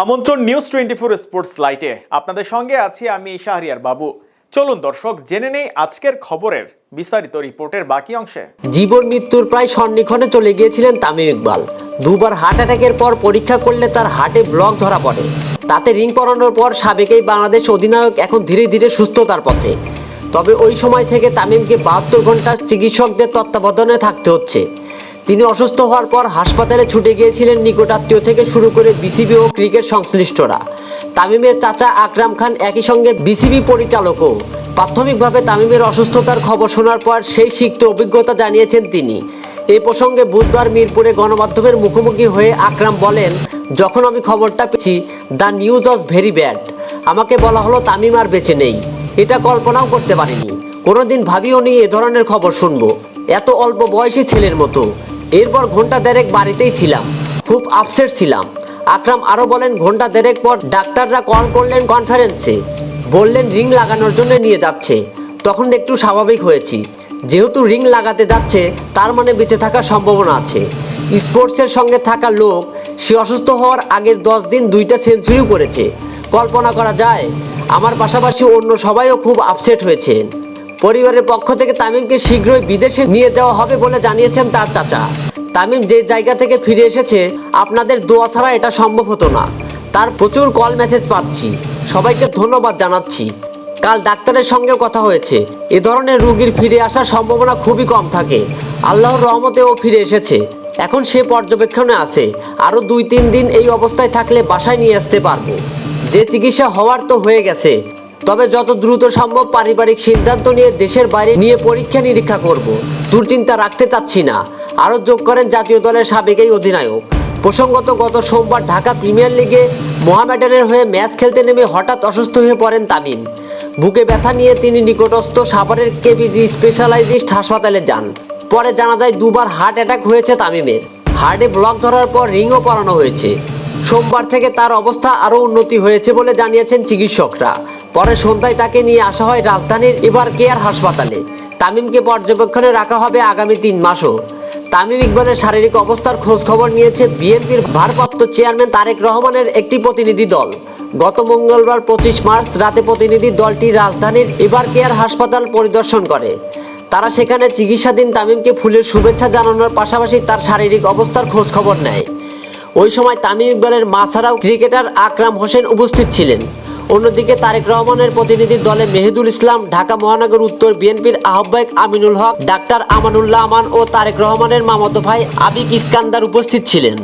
আমন্ত্রণ news twenty four sports লাইটে আপনাদের সঙ্গে আছি আমি শাহরিয়ার বাবু। চলুন দর্শক, জেনে নেই আজকের খবরের বিস্তারিত রিপোর্টের বাকি অংশে। জীবন মৃত্যুর প্রায় সন্নিক্ষণে চলে গিয়েছিলেন তামিম ইকবাল। দুবার হার্ট অ্যাটাকের পর পরীক্ষা করলে তার হার্টে ব্লক ধরা পড়ে। তাতে রিং পরানোর পর সাবেকেই বাংলাদেশ অধিনায়ক এখন ধীরে ধীরে সুস্থতার পথে। তবে ওই সময় থেকে তামিমকে বাহাত্তর ঘণ্টা চিকিৎসকদের তত্ত্বাবধানে থাকতে হচ্ছে। তিনি অসুস্থ হওয়ার পর হাসপাতালে ছুটে গিয়েছিলেন নিকটাত্মীয় থেকে শুরু করে বিসিবি ও ক্রিকেট সংশ্লিষ্টরা। তামিমের চাচা আকরাম খান একই সঙ্গে বিসিবি পরিচালকও। প্রাথমিকভাবে তামিমের অসুস্থতার খবর শোনার পর সেই সিক্ত অভিজ্ঞতা জানিয়েছেন তিনি। এ প্রসঙ্গে বুধবার মিরপুরে গণমাধ্যমের মুখোমুখি হয়ে আকরাম বলেন, যখন আমি খবরটা পেয়েছি, the news was very bad. আমাকে বলা হলো তামিম আর বেঁচে নেই। এটা কল্পনাও করতে পারিনি। কোনোদিন ভাবিও নি এ ধরনের খবর শুনব। এত অল্প বয়সী ছেলের মতো। এরপর ঘণ্টা দেড়েক বাড়িতেই ছিলাম। খুব আপসেট ছিলাম। আকরাম আরও বলেন, ঘণ্টা দেড়েক পর ডাক্তাররা কল করলেন কনফারেন্সে বললেন রিং লাগানোর জন্য নিয়ে যাচ্ছে। তখন একটু স্বাভাবিক হয়েছি। যেহেতু রিং লাগাতে যাচ্ছে, তার মানে বেঁচে থাকার সম্ভাবনা আছে। স্পোর্টসের সঙ্গে থাকা লোক, সে অসুস্থ হওয়ার আগের দশ দিন দুইটা সেঞ্চুরিও করেছে। কল্পনা করা যায়, আমার পাশাপাশি অন্য সবাইও খুব আপসেট হয়েছেন। পরিবারের পক্ষ থেকে তামিমকে শীঘ্রই বিদেশে নিয়ে যাওয়া হবে বলে জানিয়েছেন তার চাচা। তামিম যে জায়গা থেকে ফিরে এসেছে, আপনাদের দোয়া ছাড়া এটা সম্ভব হতো না। তার প্রচুর কল মেসেজ পাচ্ছি। সবাইকে ধন্যবাদ জানাচ্ছি। কাল ডাক্তারের সঙ্গেও কথা হয়েছে। এ ধরনের রুগীর ফিরে আসার সম্ভাবনা খুবই কম থাকে। আল্লাহর রহমতে ও ফিরে এসেছে। এখন সে পর্যবেক্ষণে আছে। আরও দুই তিন দিন এই অবস্থায় থাকলে বাসায় নিয়ে আসতে পারব। যে চিকিৎসা হওয়ার তো হয়ে গেছে। তবে যত দ্রুত সম্ভব পারিবারিক সিদ্ধান্ত নিয়ে দেশের বাইরে নিয়ে পরীক্ষা নিরীক্ষা করব। দুশ্চিন্তা রাখতে চাচ্ছি না। আরও যোগ করেন জাতীয় দলের সাবেক এই অধিনায়ক। প্রসঙ্গত, গত সোমবার ঢাকা প্রিমিয়ার লিগে মোহামেডানের হয়ে ম্যাচ খেলতে নেমে হঠাৎ অসুস্থ হয়ে পড়েন তামিম। বুকে ব্যথা নিয়ে তিনি নিকটস্থ সাভারের কেবিজি স্পেশালাইজিস্ট হাসপাতালে যান। পরে জানা যায়, দুবার হার্ট অ্যাটাক হয়েছে তামিমের। হার্টে ব্লক ধরার পর রিংও পরানো হয়েছে। সোমবার থেকে তার অবস্থা আরও উন্নতি হয়েছে বলে জানিয়েছেন চিকিৎসকরা। পরে সন্ধ্যায় তাকে নিয়ে আসা হয় রাজধানীর এবার কেয়ার হাসপাতালে। তামিমকে পর্যবেক্ষণে রাখা হবে আগামী তিন মাসও। তামিম ইকবালের শারীরিক অবস্থার খোঁজ খবর নিয়েছে বিএনপির ভারপ্রাপ্ত চেয়ারম্যান তারেক রহমানের একটি প্রতিনিধি দল। গত মঙ্গলবার পঁচিশ মার্চ রাতে প্রতিনিধি দলটি রাজধানীর এবার কেয়ার হাসপাতাল পরিদর্শন করে। তারা সেখানে চিকিৎসাধীন তামিমকে ফুলের শুভেচ্ছা জানানোর পাশাপাশি তার শারীরিক অবস্থার খোঁজ খবর নেয়। ওই সময় তামিম ইকবালের মা ছাড়াও ক্রিকেটার আকরাম হোসেন উপস্থিত ছিলেন। অন্যদিকে তারেক রহমানের প্রতিনিধি দলে মেহেদুল ইসলাম, ঢাকা মহানগর উত্তর বিএনপির আহ্বায়ক আমিনুল হক, ডাক্তার আমানুল্লাহ আমান ও তারেক রহমানের মামাতো ভাই আবিক ইস্কান্দার উপস্থিত ছিলেন।